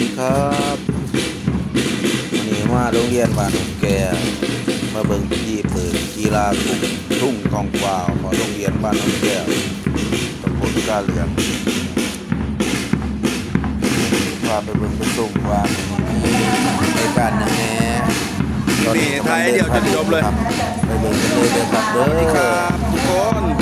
ดีครับวันนี้มาโรงเรียนบ้านหนองแก่มาเบิ่งพิธีเปิดกีฬากลุ่มทุ่งกองกวาวมาโรงเรียนบ้านหนองแก่ตำบลกาเหลืองพาไปเบิ่งไปส่งว่าในการยังไงตอนี่ถ่ายเดียวจนจบเลยไปเบิ่งกันเลยเด้อครับเด้อครับทุกคน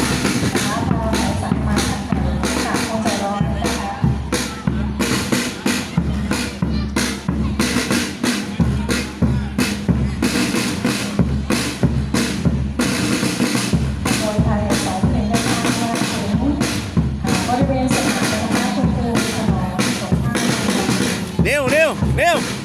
นิ้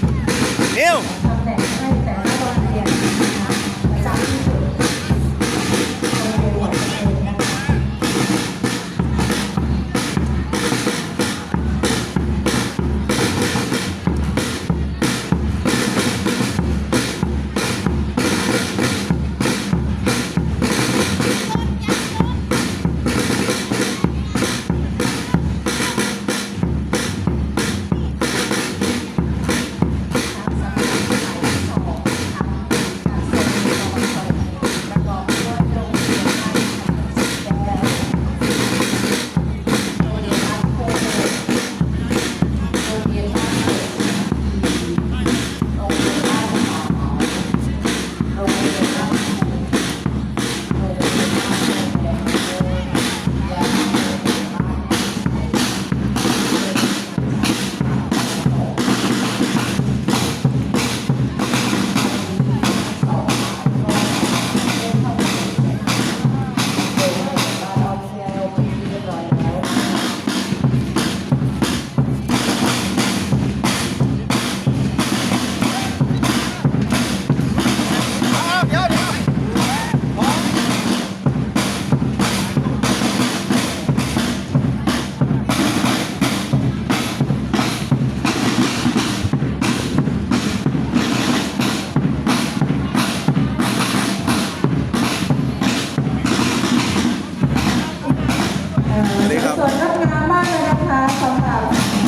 วัสดีครับส่วนงดงามมากเลยนะคะสำหรับ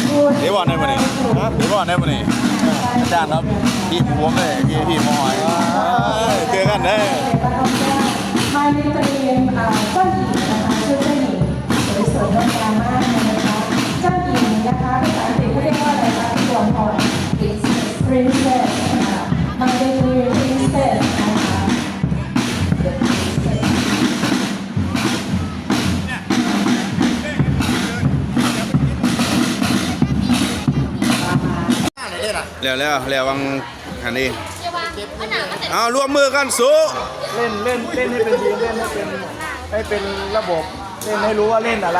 ผู้เดี๋ยวบอกได้ปะนี่เดี๋ยวบอกได้ปะนี่อาจารย์ครับพี่ผมเลยพี่พี่หมอยเจอกันเด้อภายในบริเวณเอ่อเจ้าหญิงนะคะชื่อเจ้าหญิงสวยสวยงดงามมากเลยนะคะเจ้าหญิงนะคะภาษาอังกฤษเขาเรียกว่าอะไรคะพี่วอนพร It's princess แล้วแล้วแล้ววังอันนี้เอาร่วมมือกันสู้เล่นเล่นเล่นให้เป็นทีมเล่นให้เป็นให้เป็นระบบเล่นให้รู้ว่าเล่นอะไร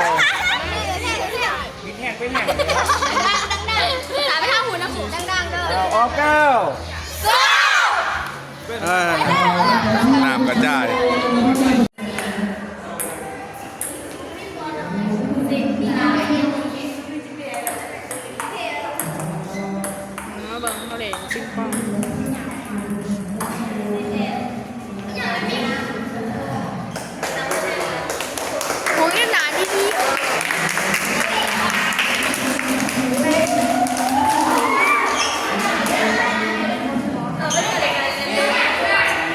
สามไปห้าหูนะหูดังๆเด้อเอาออกเก้าอ่าน้ำกระจาย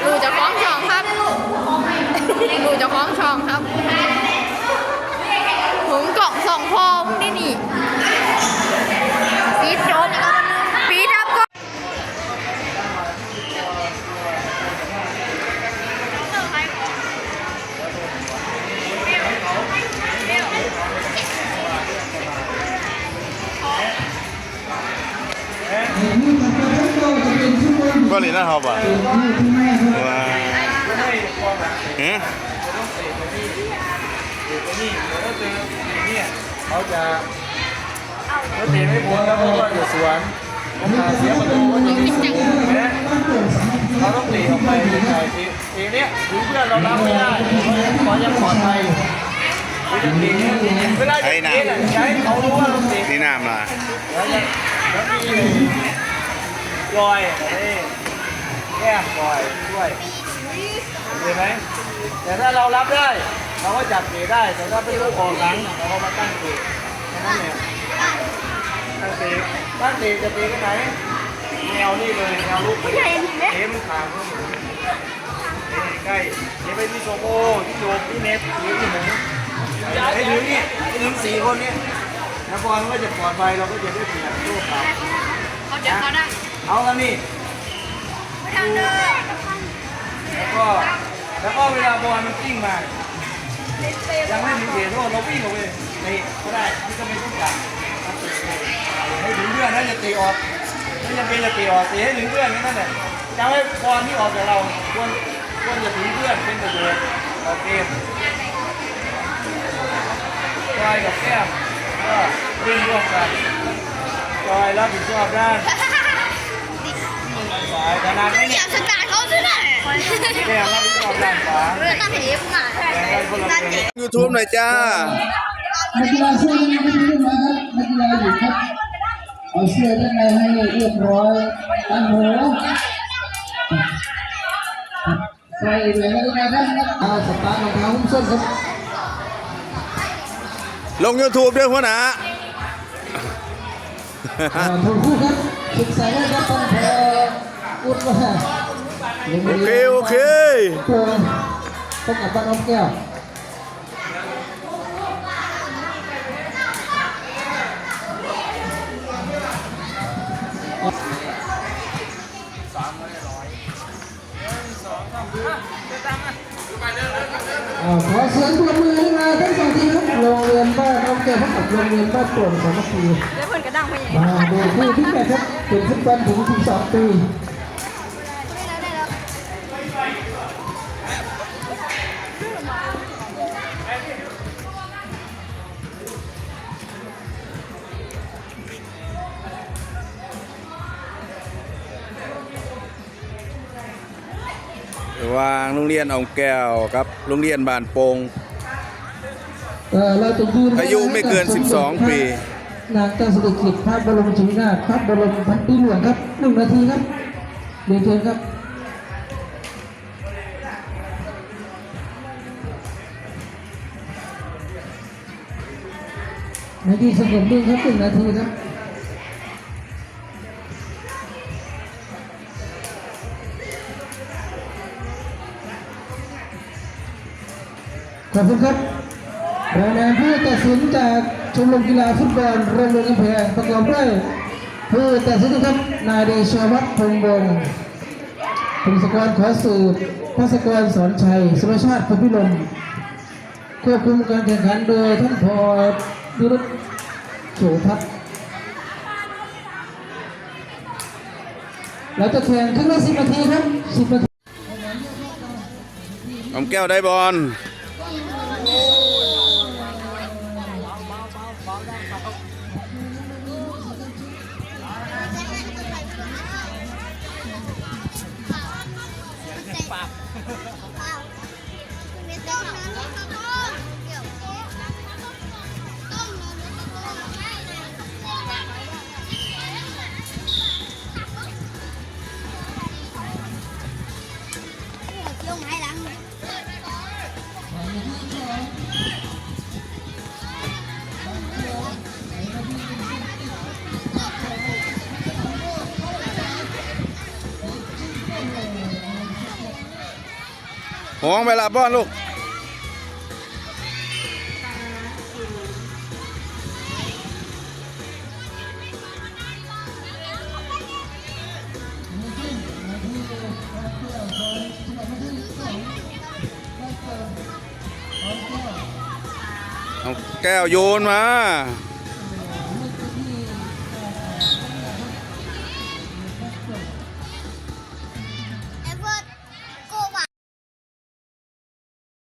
ดูจะคล้องช่องครับดูจะคล้องช่องครับหุงกล่องสองพอมึงนี่นี่ปีดโจบปี ก็เลยน่าชอบอะว้าเอ๊ะนี่เดี๋ยวถ้าเจอเนี่ยเขาจะเขาเตะไม่พ้นแล้วเพราะว่าอยู่สวนผมหาเสียประตูว่าจะมีสูงนะเราต้องเตะออกไปใช่ทีทีเนี้ยถึงเพื่อนเรารับไม่ได้ขอยังปลอดภัยเวลาเตะเวลาจะเตะน่ะอย่าให้เขารู้ว่าเราเตะนี่น้ำล่ะแล้วจะแล้วมีรอยนี่ แก้มรอยด้วยเห็นไหมแต่ถ้าเรารับได้ เราก็จับเตะได้ แต่ถ้าเป็นลูกออกหลังเราก็มาตั้งเตะแค่นั้นแหละตั้งเตะตั้งเตะจะเตะกันไหนแนวนี่เลยแนวลูกเตะเตะมันขางเขาหมดเตะใกล้เตะไปที่โซโมที่โยกที่เน็ตหรือที่หมูให้ถึงนี่ให้ถึงสี่คนนี้นักบอลก็จะปลอดภัยเราก็จะได้เปรียบลูกครับเขาเดี๋ยวเขาได้เอากันนี่ไม่ทำเลย แล้วก็แล้วก็เวลาบอลมันกิ้งมา ยังไม่ถึงเหตุโทษเราวิ่งออกไปเตะก็ได้ที่ก็ไม่ต้องการให้ถึงเพื่อนถ้าจะตีออกไม่จำเป็นจะตีออกตีให้ถึงเพื่อนแค่นั้นแหละจำไว้บอลที่ออกจากเราควรควรจะถึงเพื่อนเป็นประโยชน์ต่อเกมจอยกับแก้มก็วิ่งร่วมกันจอยรับผิดชอบด้าน สายขนาดไม่อเนี่ยยากสตาร์ทเขาซะหน่อยแก้มรับผิดชอบด้านขวาเรื่องตั้งแต่เอฟมาแบ่งไว้คนละตั้งเกแต่มยูทูบหน่อยจ้า นักกีฬาเสื้อยังไม่ขึ้นมาครับนักกีฬาอยู่ครับเอาเสื้อด้านในให้เรียบร้อยตั้งหัวใส่เหรียญนักกีฬาครับเอาสตาร์ทรองเท้าหุ้มส้นครับลง YouTube ด้วยหัวหน้าอ่าถูกคู่ครับศึกษาได้ครับต้องพอ อุดว่าโอเคโอเคต้องกับบ้านน้องแก้วขอเสียงปรบมือให้มาทั้งสองทีมครับโรงเรียนบ้านน้องแก้วพบกับโรงเรียนบ้านโป่งสามัคคีแล้วเพื่อนกระดังไปยังไงอ่าดูคู่ที่แปดครับเป็นฟุตบอลถึง12ปี ว่างโรงเรียนอองแก้วครับโรงเรียนบานโปงเอ่อเราจะยืนอายุไม่เกิน 12 ปีนางเจ้าสิริกิติ์พระบรมชินาถพระบรมพันปีหลวงครับหนึ่งนาทีครับเรียนเชิญครับนาทีสงบนิ่งครับหนึ่งนาทีครับ ขอบคุณครับรายงานผู้ตัดสินจากชมรมกีฬาฟุตบอลโรงเรียนกำแพงประกอบด้วยผู้ตัดสินครับนายเดชวัฒน์พงษ์วงศ์พงศกรขอสืบพัศกรสอนชัยสุรชาติพพิลมควบคุมการแข่งขันโดยท่านพอวิรุธโสทัศน์เราจะแข่งครั้งละสิบนาทีครับสิบนาทีอมแก้วได้บอล ปาก หวงเวลาบ้อลลูกเอาแก้วโยนมา